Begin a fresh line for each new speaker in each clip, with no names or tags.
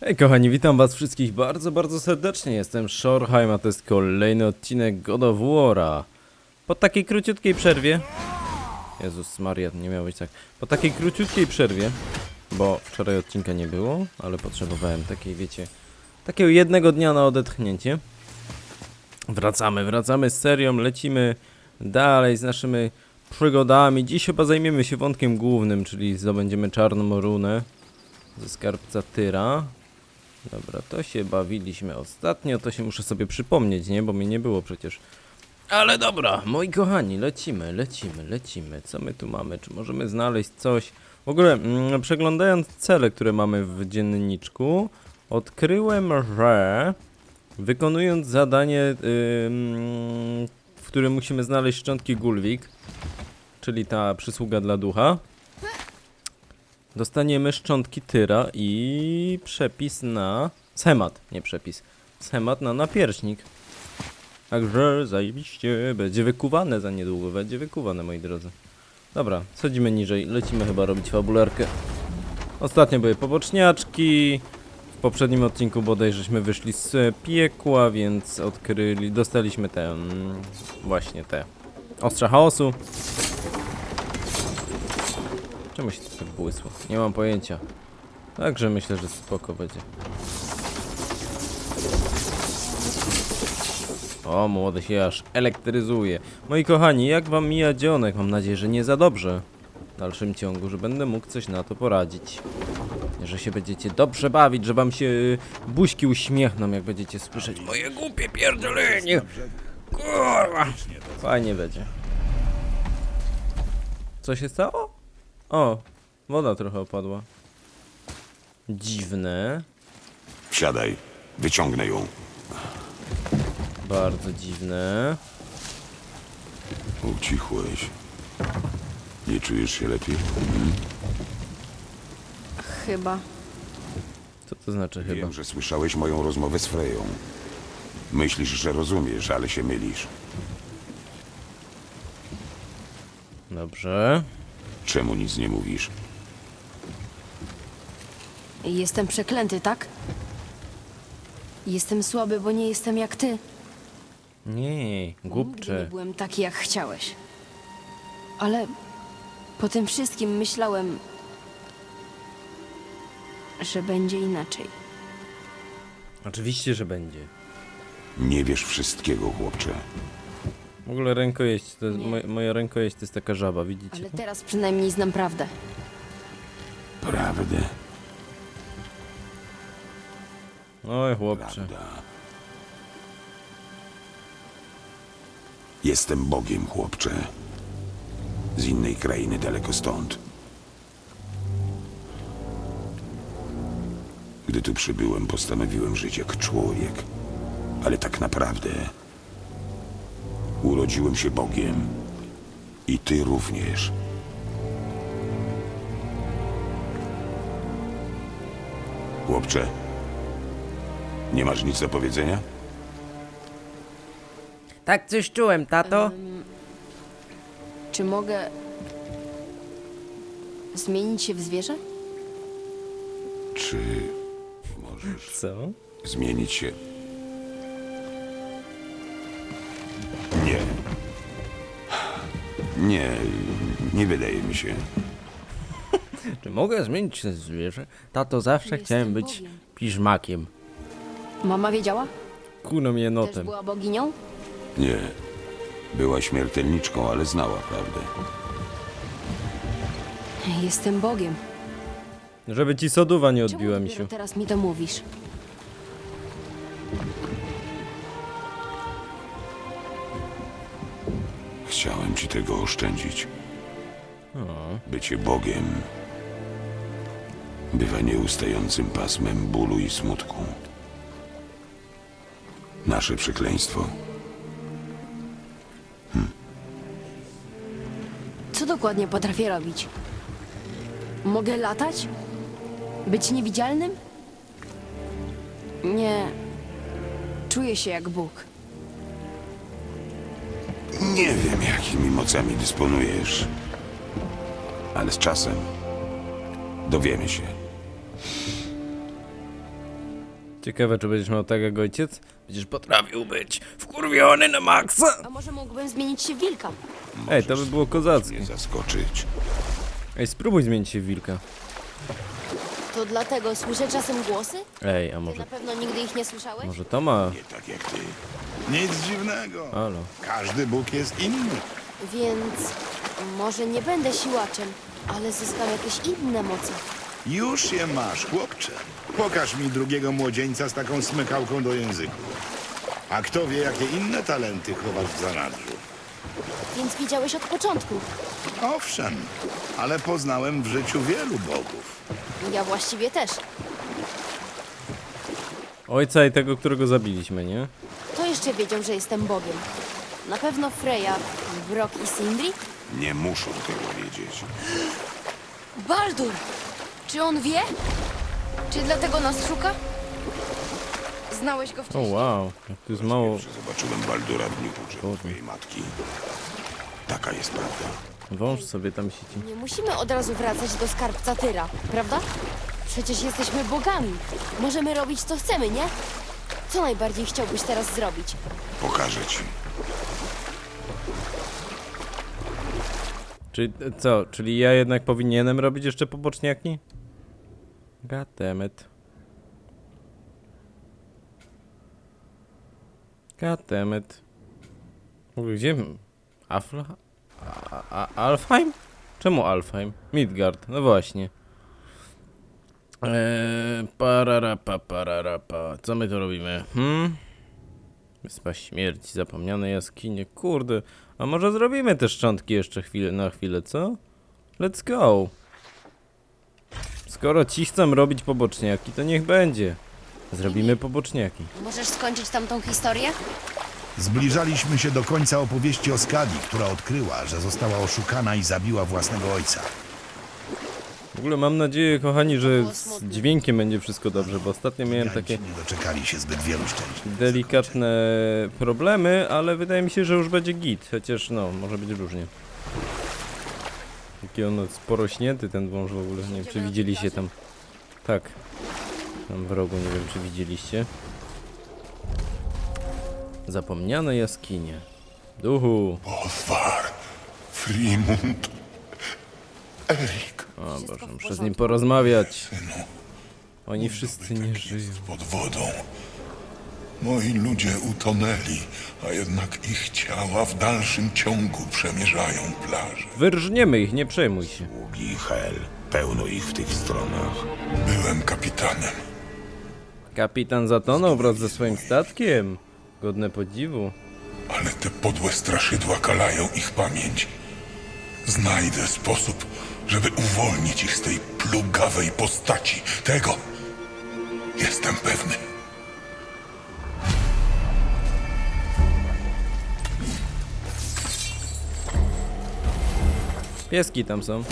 Hej kochani, witam was wszystkich bardzo, bardzo serdecznie. Jestem Shorheim, a to jest kolejny odcinek God of War'a. Po takiej króciutkiej przerwie... Jezus Maria, nie miało być tak. Po takiej króciutkiej przerwie, bo wczoraj odcinka nie było, ale potrzebowałem takiej, wiecie, takiego jednego dnia na odetchnięcie. Wracamy, wracamy z serią, lecimy dalej z naszymi przygodami. Dziś chyba zajmiemy się wątkiem głównym, czyli zdobędziemy czarną runę ze skarbca Tyra. Dobra, to się bawiliśmy ostatnio, to się muszę sobie przypomnieć, nie? Bo mnie nie było przecież. Ale dobra, moi kochani, lecimy, lecimy, lecimy. Co my tu mamy? Czy możemy znaleźć coś? W ogóle, mm, przeglądając cele, które mamy w dzienniczku, odkryłem, że wykonując zadanie, ym, w którym musimy znaleźć szczątki Gulwik, czyli ta przysługa dla ducha, Dostaniemy szczątki tyra i przepis na... Schemat, nie przepis. Schemat na napierśnik. Także zajebiście, będzie wykuwane za niedługo, będzie wykuwane moi drodzy. Dobra, schodzimy niżej, lecimy chyba robić fabularkę. Ostatnio były poboczniaczki. W poprzednim odcinku bodaj żeśmy wyszli z piekła, więc odkryli, dostaliśmy te, właśnie te ostrza chaosu. Czemu się to tak błysło? Nie mam pojęcia. Także myślę, że spoko będzie. O, młody się aż elektryzuje. Moi kochani, jak wam mija dzionek? Mam nadzieję, że nie za dobrze. W dalszym ciągu, że będę mógł coś na to poradzić. Że się będziecie dobrze bawić, że wam się y, buźki uśmiechną, jak będziecie słyszeć moje głupie pierdolenie. Kurwa. Fajnie będzie. Co się stało? O, woda trochę opadła. Dziwne.
Wsiadaj, wyciągnę ją.
Bardzo dziwne.
Ucichłeś. Nie czujesz się lepiej?
Chyba.
Co to znaczy chyba?
Wiem, że słyszałeś moją rozmowę z Freją. Myślisz, że rozumiesz, ale się mylisz.
Dobrze.
Czemu nic nie mówisz?
Jestem przeklęty, tak? Jestem słaby, bo nie jestem jak ty.
Nie,
Nigdy nie
głupcze.
byłem taki, jak chciałeś. Ale po tym wszystkim myślałem, że będzie inaczej.
Oczywiście, że będzie.
Nie wiesz wszystkiego, chłopcze.
W ogóle rękojeść, to jest, moja rękojeść to jest taka żaba, widzicie?
Ale teraz przynajmniej znam prawdę.
Prawdę,
Oj, chłopcze.
prawda. Jestem Bogiem, chłopcze. Z innej krainy daleko stąd. Gdy tu przybyłem, postanowiłem żyć jak człowiek. Ale tak naprawdę urodziłem się Bogiem. I ty również. Chłopcze, nie masz nic do powiedzenia?
Tak coś czułem, tato.
Czy mogę zmienić się w zwierzę?
Czy możesz
Co?
zmienić się? Nie. Nie, nie wydaje mi się.
Czy mogę zmienić się zwierzę? Tato, zawsze
Jestem
chciałem być
Bogiem.
piżmakiem.
Mama wiedziała?
Kuną
Też
jenotem.
była boginią?
Nie. Była śmiertelniczką, ale znała prawdę.
Jestem Bogiem.
Żeby ci soduwa nie
Czemu
odbiła mi
dopiero
się.
teraz mi to mówisz?
Tego oszczędzić. Bycie Bogiem bywa nieustającym pasmem bólu i smutku. Nasze przekleństwo.
Co dokładnie potrafię robić? Mogę latać? Być niewidzialnym? Nie. Czuję się jak Bóg.
Nie wiem, jakimi mocami dysponujesz, ale z czasem dowiemy się.
Ciekawe, czy będziesz miał tak jak ojciec? Będziesz potrafił być wkurwiony na maksa!
A może mógłbym zmienić się w wilka?
Ej, to by było kozackie.
Nie zaskoczyć.
Ej, spróbuj zmienić się w wilka.
To dlatego słyszę czasem głosy?
Ej, a
Ty
może,
na pewno nigdy ich nie słyszałeś?
może to ma...
Nie tak jak ty.
Nic dziwnego.
Halo.
Każdy Bóg jest inny.
Więc może nie będę siłaczem, ale zyskam jakieś inne moce.
Już je masz, chłopcze. Pokaż mi drugiego młodzieńca z taką smykałką do języku. A kto wie, jakie inne talenty chowasz w zanadrzu.
Więc widziałeś od początku.
Owszem, ale poznałem w życiu wielu bogów.
Ja właściwie też.
Ojca i tego, którego zabiliśmy, nie?
To jeszcze wiedział, że jestem Bogiem. Na pewno Freya, Brock i Sindri?
Nie muszą tego wiedzieć.
Baldur! Czy on wie? Czy dlatego nas szuka? Znałeś go
O
wcześniej?
wow, jak tu jest mało...
Że zobaczyłem Baldura w dniu pogrzebu twojej matki. Taka jest prawda.
Wąż sobie tam sieci.
Nie musimy od razu wracać do skarbca Tyra, prawda? Przecież jesteśmy bogami. Możemy robić co chcemy, nie? Co najbardziej chciałbyś teraz zrobić?
Pokażę ci.
Czyli co? Czyli ja jednak powinienem robić jeszcze poboczniaki? W ogóle Gdzie? Afla? A, a, Alfheim? Czemu Alfheim? Midgard, no właśnie. Eee, pararapa, pararapa. Co my tu robimy? Hmm? Wyspa śmierci, zapomniane jaskinie. Kurde, a może zrobimy te szczątki jeszcze chwilę, na chwilę, co? Let's go. Skoro ci chcą robić poboczniaki, to niech będzie. Zrobimy poboczniaki.
Możesz skończyć tamtą historię?
Zbliżaliśmy się do końca opowieści o Skadi, która odkryła, że została oszukana i zabiła własnego ojca.
W ogóle mam nadzieję, kochani, że z dźwiękiem będzie wszystko dobrze, bo ostatnio miałem takie
nie doczekali się zbyt wielu szczęść.
delikatne problemy, ale wydaje mi się, że już będzie git, chociaż no, może być różnie. Jaki on jest porośnięty ten wąż w ogóle, nie wiem czy widzieliście tam. Tak. Tam w rogu, nie wiem czy widzieliście. Zapomniane jaskinie. Duchu.
Olfar, Frimund, Erik,
O Boże, muszę z nim porozmawiać. Oni wszyscy nie żyją.
pod wodą. Moi ludzie utonęli, a jednak ich ciała w dalszym ciągu przemierzają plażę.
Wyrżniemy ich, nie przejmuj się.
Ługi Hel. Pełno ich w tych stronach.
Byłem kapitanem.
Kapitan zatonął wraz ze swoim statkiem. Godne podziwu.
Ale te podłe straszydła kalają ich pamięć. Znajdę sposób, żeby uwolnić ich z tej plugawej postaci. Tego jestem pewny.
Pieski tam są.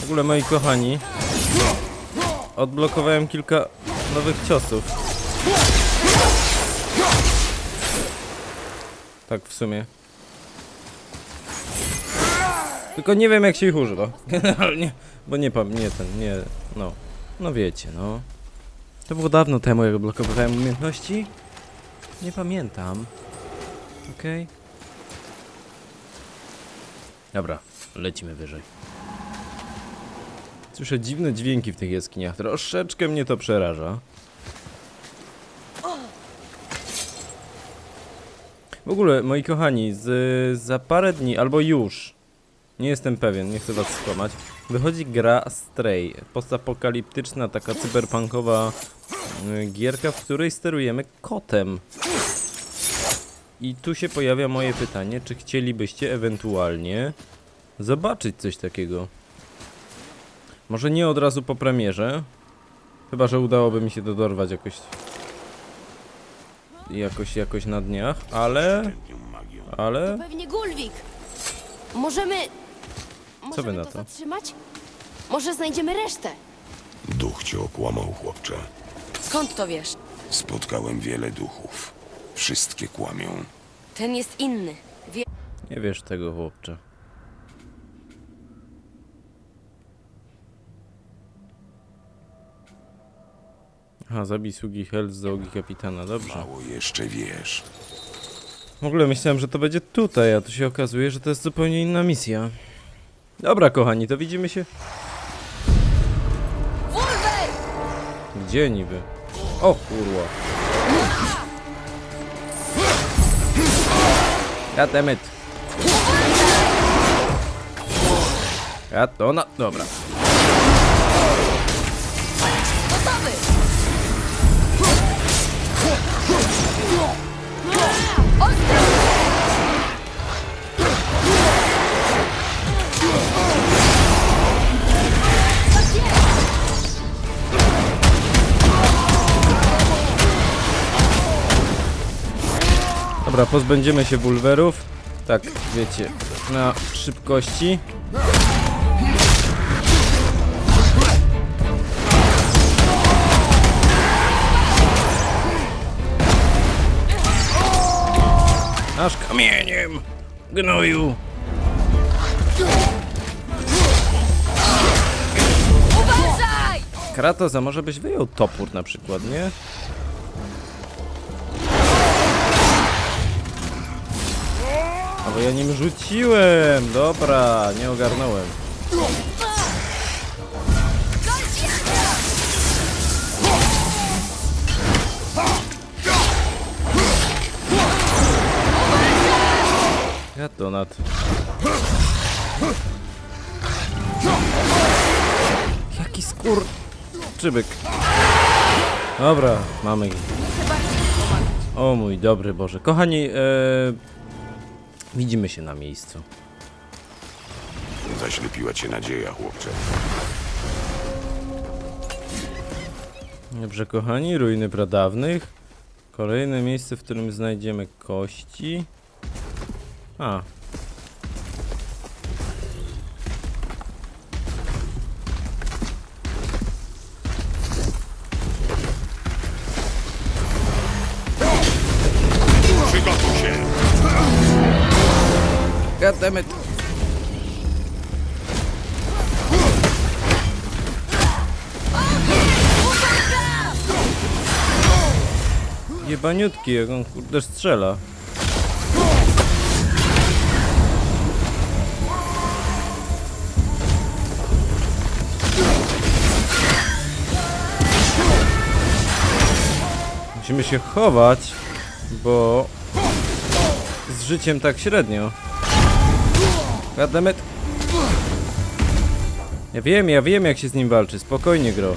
W ogóle moi kochani, odblokowałem kilka nowych ciosów. Tak w sumie. Tylko nie wiem jak się ich używa. Generalnie, bo nie pam, nie ten, nie, no. No wiecie, no. To było dawno temu, jak blokowałem umiejętności. Nie pamiętam. Okej. Dobra, lecimy wyżej. Słyszę dziwne dźwięki w tych jaskiniach. Troszeczkę mnie to przeraża. W ogóle, moi kochani, z, za parę dni, albo już, nie jestem pewien, nie chcę was skłamać, wychodzi gra Stray, postapokaliptyczna, taka cyberpunkowa y, gierka, w której sterujemy kotem. I tu się pojawia moje pytanie, czy chcielibyście ewentualnie zobaczyć coś takiego? Może nie od razu po premierze, chyba że udałoby mi się to dorwać jakoś jakoś, jakoś na dniach, ale, ale
Pewnie Gulwik. Możemy... Możemy
wy na
to
to?
zatrzymać? Może znajdziemy resztę?
Duch cię okłamał, chłopcze.
Skąd to wiesz?
Spotkałem wiele duchów. Wszystkie kłamią.
Ten jest inny. Wie...
Nie wiesz tego, chłopcze. Aha, zabij sługi Hel z załogi kapitana, dobrze.
Mało jeszcze wiesz.
W ogóle myślałem, że to będzie tutaj, a tu się okazuje, że to jest zupełnie inna misja. Dobra, kochani, to widzimy się. Gdzie niby? O kurwa. Goddammit. Ja to na... Dobra. Dobra, pozbędziemy się bulwerów. Tak, wiecie, na szybkości. Aż kamieniem, gnoju.
Uważaj!
Kratos, a może byś wyjął topór na przykład, nie? Bo ja nim rzuciłem! Dobra, nie ogarnąłem. Ja donat. Jaki skór... Czybyk. Dobra, mamy. O mój dobry Boże. Kochani, e... widzimy się na miejscu.
Zaślepiła cię nadzieja, chłopcze.
Dobrze, kochani, ruiny pradawnych. Kolejne miejsce, w którym znajdziemy kości. A. Goddammit. Jebaniutki, jak on kurde strzela. Musimy się chować, bo z życiem tak średnio. Goddammit. Ja wiem, ja wiem jak się z nim walczy, spokojnie gro.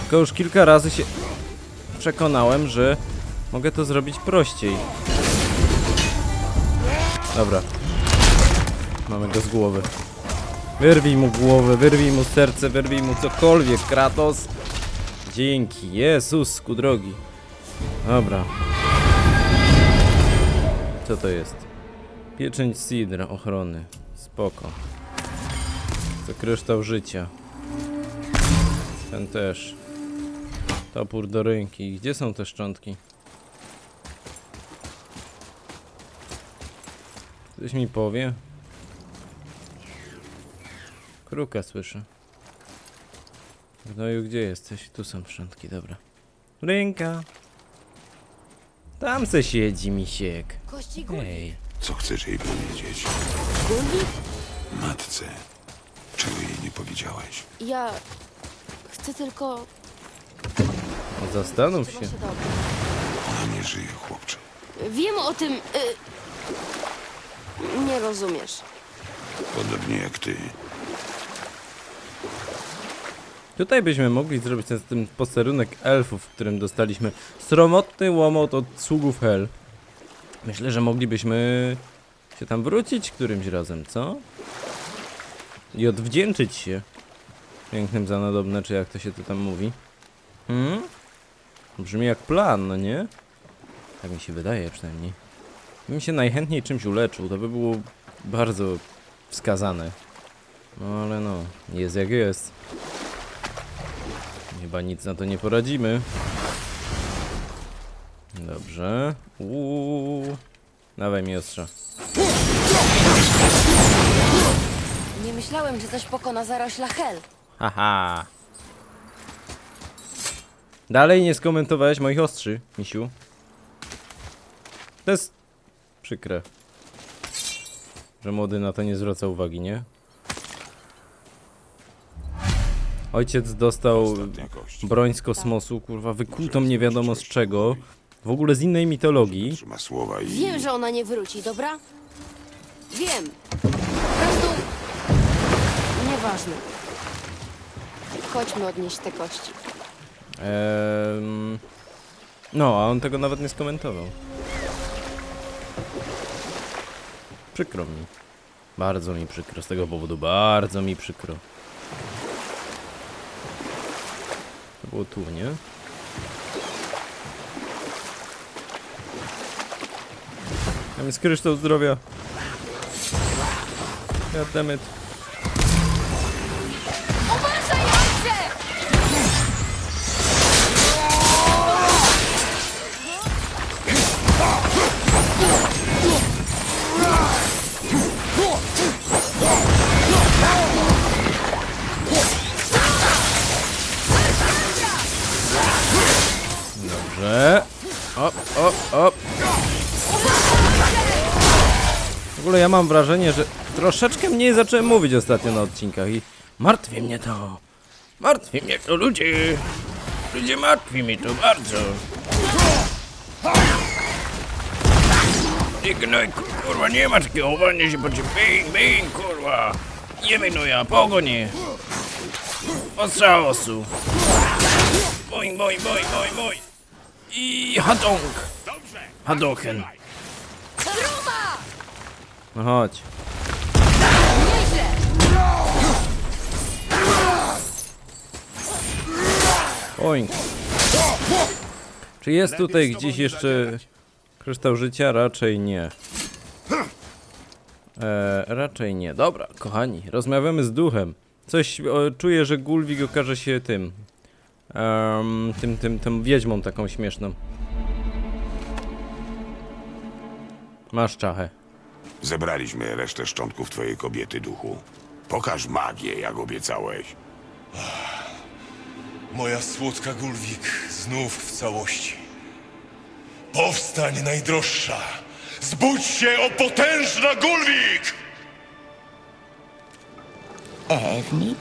Tylko już kilka razy się przekonałem, że mogę to zrobić prościej. Dobra. Mamy go z głowy. Wyrwij mu głowę, wyrwij mu serce, wyrwij mu cokolwiek, Kratos. Dzięki, Jezusku drogi. Dobra. Co to jest? Pieczęć Sidra, ochrony. Spoko. To kryształ życia. Ten też. Topór do ręki. Gdzie są te szczątki? Ktoś mi powie? Kruka słyszę. Gnoju, gdzie jesteś? Tu są szczątki, dobra. Ręka. Tam se siedzi misiek.
Kości.
Ej.
Co chcesz jej powiedzieć?
Guli?
Matce. Czego jej nie powiedziałeś?
Ja... Chcę tylko...
Zastanów się.
się dobrze.
Ona nie żyje, chłopcze.
Wiem o tym... Y... Nie rozumiesz.
Podobnie jak ty.
Tutaj byśmy mogli zrobić ten, ten posterunek elfów, w którym dostaliśmy sromotny łomot od sługów Hel. Myślę, że moglibyśmy się tam wrócić którymś razem, co? I odwdzięczyć się pięknym za nadobne, czy jak to się tu tam mówi. Hmm? Brzmi jak plan, no nie? Tak mi się wydaje przynajmniej. Bym się najchętniej czymś uleczył, to by było bardzo wskazane. No ale no, jest jak jest. Chyba nic na to nie poradzimy. Dobrze. Uuu. Dawaj mi ostrza.
Nie myślałem, że coś pokona zarośla hel.
Haha. Dalej nie skomentowałeś moich ostrzy, misiu. To jest przykre. Że młody na to nie zwraca uwagi, nie? Ojciec dostał broń z kosmosu, kurwa, wykutą nie wiadomo z czego. W ogóle z innej mitologii.
Trzyma słowa i...
Wiem, że ona nie wróci, dobra? Wiem. Po prostu... Nieważne. Chodźmy odnieść te kości.
Ehm, no, a on tego nawet nie skomentował. Przykro mi. Bardzo mi przykro z tego powodu, bardzo mi przykro. To było tu, nie? Tam jest kryształ zdrowia. Goddammit. Op, op. W ogóle ja mam wrażenie, że troszeczkę mniej zacząłem mówić ostatnio na odcinkach i martwi mnie to. Martwi mnie to ludzie. Ludzie martwi mnie to bardzo. Ignoj, kurwa, nie ma takiego chowania się po czym bing, bing, kurwa. No ja, pogonie. Ostrzałosu. Boing, boing, boing, boing, boing. I Hadong. Hadoken.
Truma!
No chodź. Boing. Czy jest tutaj gdzieś jeszcze kryształ życia? Raczej nie. E, raczej nie. Dobra, kochani, rozmawiamy z duchem. Coś o, czuję, że Gulwig okaże się tym. Em, tym, tym, tym wiedźmą taką śmieszną. Masz czachę.
Zebraliśmy resztę szczątków twojej kobiety, duchu. Pokaż magię, jak obiecałeś.
Moja słodka Gulwik znów w całości. Powstań, najdroższa! Zbudź się, o potężna Gulwik!
Erni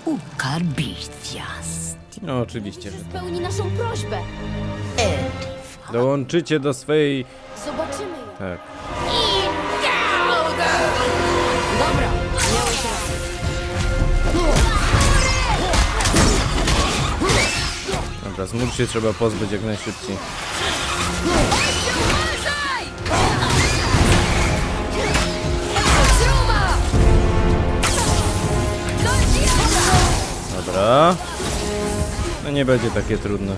No oczywiście. że
Spełni naszą prośbę.
tak. Dołączycie do swojej...
Zobaczymy ją.
Tak.
Dobra, miałeś rację.
Dobra, zmur się trzeba pozbyć jak najszybciej. Dobra. No nie będzie takie trudne.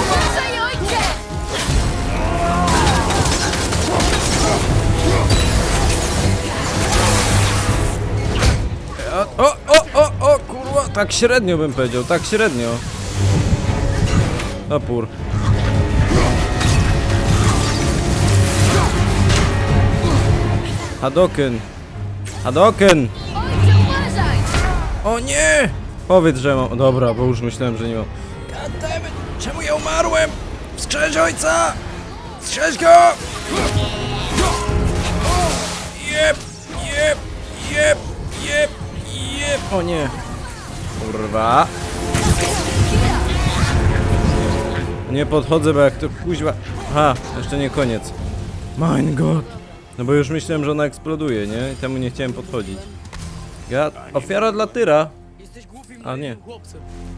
Uważaj, ojcze!
O, o, o, o, o, kurwa, tak średnio bym powiedział, tak średnio. Opór. Hadoken. Hadoken! O nie! Powiedz, że mam. Dobra, bo już myślałem, że nie mam. Goddammit! Czemu ja umarłem? Wskrzeć ojca! Wskrzeć go! Jep, jep, jep, jep, jep. O nie. Kurwa. Nie podchodzę, bo jak to kuźwa... Aha, jeszcze nie koniec. Mein Gott. No bo już myślałem, że ona eksploduje, nie? I temu nie chciałem podchodzić. Gad... Ofiara dla tyra. A nie.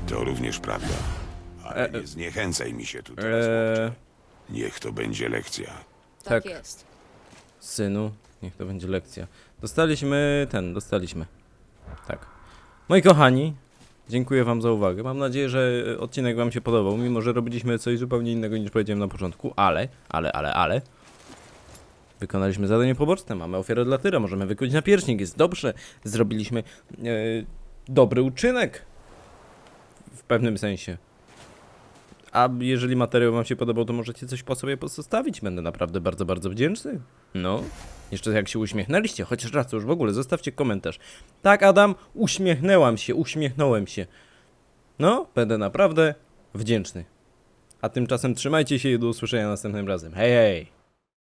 To również prawda. Ale
E, e.
nie zniechęcaj mi się tutaj.
Eee,
Niech to będzie lekcja.
Tak,
Tak.
jest.
synu, niech to będzie lekcja. Dostaliśmy ten, dostaliśmy. Tak. Moi kochani, dziękuję wam za uwagę. Mam nadzieję, że odcinek wam się podobał, mimo że robiliśmy coś zupełnie innego niż powiedziałem na początku, ale, ale, ale, ale. Wykonaliśmy zadanie poboczne, mamy ofiarę dla tyra, możemy wykonać napierśnik, jest dobrze. Zrobiliśmy e, dobry uczynek. W pewnym sensie. A jeżeli materiał wam się podobał, to możecie coś po sobie pozostawić. Będę naprawdę bardzo, bardzo wdzięczny. No. Jeszcze jak się uśmiechnęliście, chociaż raz już w ogóle, zostawcie komentarz. Tak, Adam, uśmiechnęłam się, uśmiechnąłem się. No, będę naprawdę wdzięczny. A tymczasem trzymajcie się i do usłyszenia następnym razem. Hej, hej!